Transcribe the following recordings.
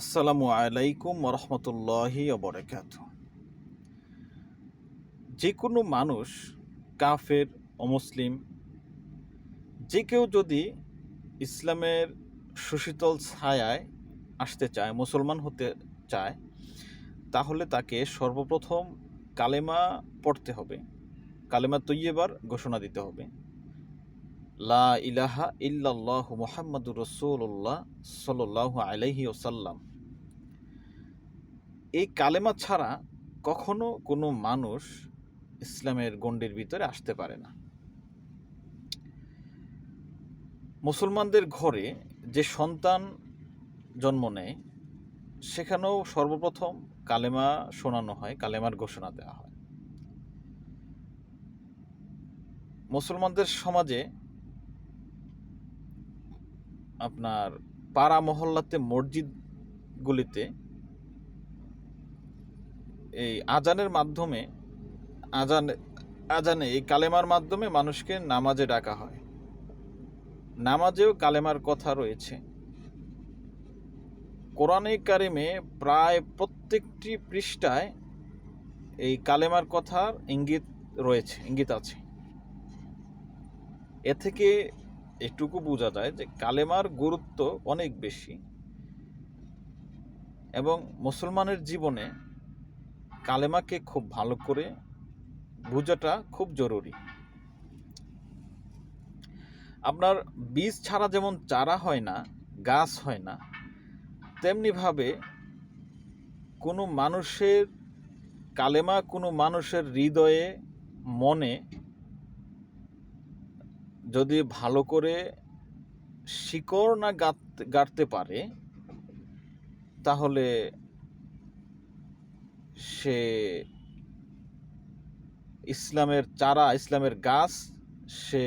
আসসালামু আলাইকুম রহমতুল্লাহি অবরাকাত যে কোনো মানুষ, কাফের অমুসলিম যে কেউ যদি ইসলামের সুশীতল ছায়ায় আসতে চায়, মুসলমান হতে চায়, তাহলে তাকে সর্বপ্রথম কালেমা পড়তে হবে। কালেমা তৈয়বার ঘোষণা দিতে হবে। লা ইলাহা ইল্লাল্লাহ মুহাম্মাদুর রসুল্লাহ সাল্লাহ আলাইহি ওসাল্লাম এই কালেমা ছাড়া কখনো কোনো মানুষ ইসলামের গণ্ডির ভিতরে আসতে পারে না। মুসলমানদের ঘরে যে সন্তান জন্ম নেয়, সেখানেও সর্বপ্রথম কালেমা শোনানো হয়, কালেমার ঘোষণা দেওয়া হয়। মুসলমানদের সমাজে আপনার পাড়া মহল্লাতে মসজিদগুলিতে এই আজানের মাধ্যমে, আজান, আজানে এই কালেমার মাধ্যমে মানুষকে নামাজে ডাকা হয়। নামাজেও কালেমার কথা রয়েছে। কোরআনে কারিমে প্রায় প্রত্যেকটি পৃষ্ঠায় এই কালেমার কথার ইঙ্গিত রয়েছে, ইঙ্গিত আছে। এ থেকে এটুকু বোঝা যায় যে কালেমার গুরুত্ব অনেক বেশি। এবং মুসলমানের জীবনে কালেমাকে খুব ভালো করে বোঝাটা খুব জরুরি। আপনার বীজ ছাড়া যেমন চারা হয় না, গাছ হয় না, তেমনিভাবে কোনো মানুষের কালেমা কোনো মানুষের হৃদয়ে, মনে যদি ভালো করে শিকড় না গাড়তে পারে, তাহলে সে ইসলামের চারা, ইসলামের গাছ সে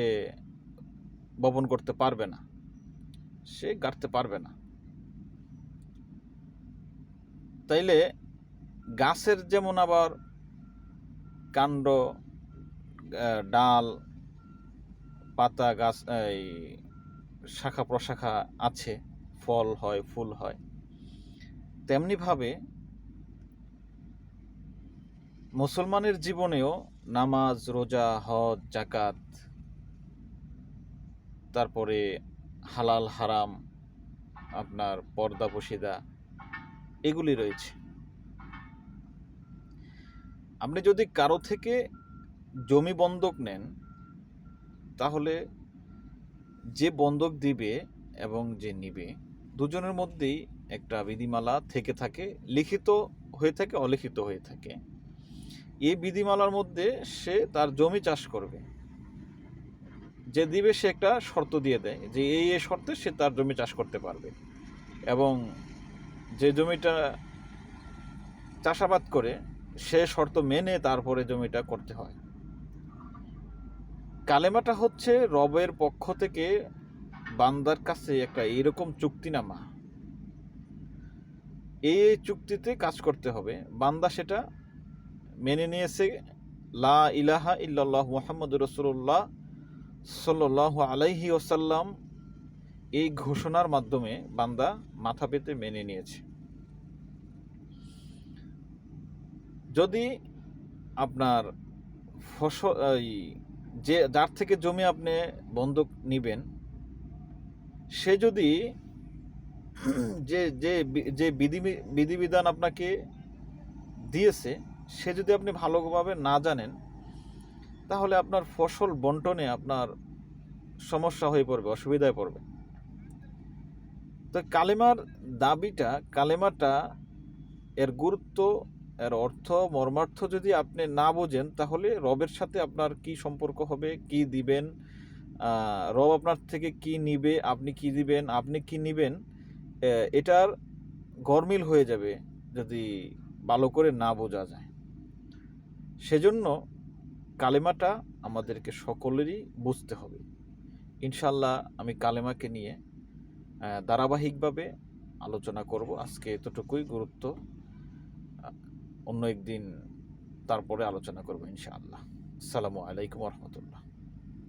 বপন করতে পারবে না। সে গাড়তে পারবে না। তাইলে গাছের যেমন আবার কাণ্ড ডাল পাতা গাছ, এই শাখা প্রশাখা আছে, ফল হয়, ফুল হয়। তেমনিভাবে মুসলমানের জীবনেও নামাজ, রোজা, হজ জাকাত তারপরে হালাল, হারাম, আপনার পর্দা বসিদা এগুলি রয়েছে। আপনি যদি কারও থেকে জমি বন্ধক নেন তাহলে যে বন্ধক দিবে এবং যে নিবে, দুজনের মধ্যেই একটা বিধিমালা থেকে থাকে, লিখিত হয়ে থাকে, অলিখিত হয়ে থাকে। এই বিধিমালার মধ্যে সে তার জমি চাষ করবে। যে দিবে, সে একটা শর্ত দিয়ে দেয় যে এই এই শর্তে সে তার জমি চাষ করতে পারবে। এবং যে জমিটা চাষাবাদ করে, সে শর্ত মেনে তারপরে জমিটা করতে হয়। কালেমাটা হচ্ছে রবের পক্ষ থেকে বান্দার কাছে একটা এরকম চুক্তিনামা। এই চুক্তিতে কাজ করতে হবে। বান্দা সেটা মেনে নিয়েছে, লা ইলাহা ইল্লাল্লাহ মোহাম্মদ রসুল্লাহ সাল্লাহ আলাইহি ওসাল্লাম এই ঘোষণার মাধ্যমে বান্দা মাথা পেতে মেনে নিয়েছে। যদি আপনার ফসল যে যার থেকে জমি আপনি বন্ধক নিবেন, সে যদি যে যে যে বিধি, বিধিবিধান আপনাকে দিয়েছে, সে যদি আপনি ভালোভাবে না জানেন, তাহলে আপনার ফসল বন্টনে আপনার সমস্যা হয়ে পড়বে, অসুবিধায় পড়বে। তো কালেমার দাবিটা, কালেমাটা এর গুরুত্ব এর অর্থ, মর্মার্থ যদি আপনি না বোঝেন, তাহলে রবের সাথে আপনার কি সম্পর্ক হবে, কি দিবেন? রব আপনার থেকে কি নিবে, আপনি কি দিবেন, আপনি কি নিবেন এটার গরমিল হয়ে যাবে যদি ভালো করে না বোঝা যায়। সেজন্য কালেমাটা আমাদেরকে সকলেরই বুঝতে হবে। ইনশাল্লাহ আমি কালেমাকে নিয়ে ধারাবাহিকভাবে আলোচনা করব। আজকে এতটুকুই। গুরুত্ব অন্য একদিন তারপরে আলোচনা করব ইনশাআল্লাহ। আসসালামু আলাইকুম রহমতুল্লাহ।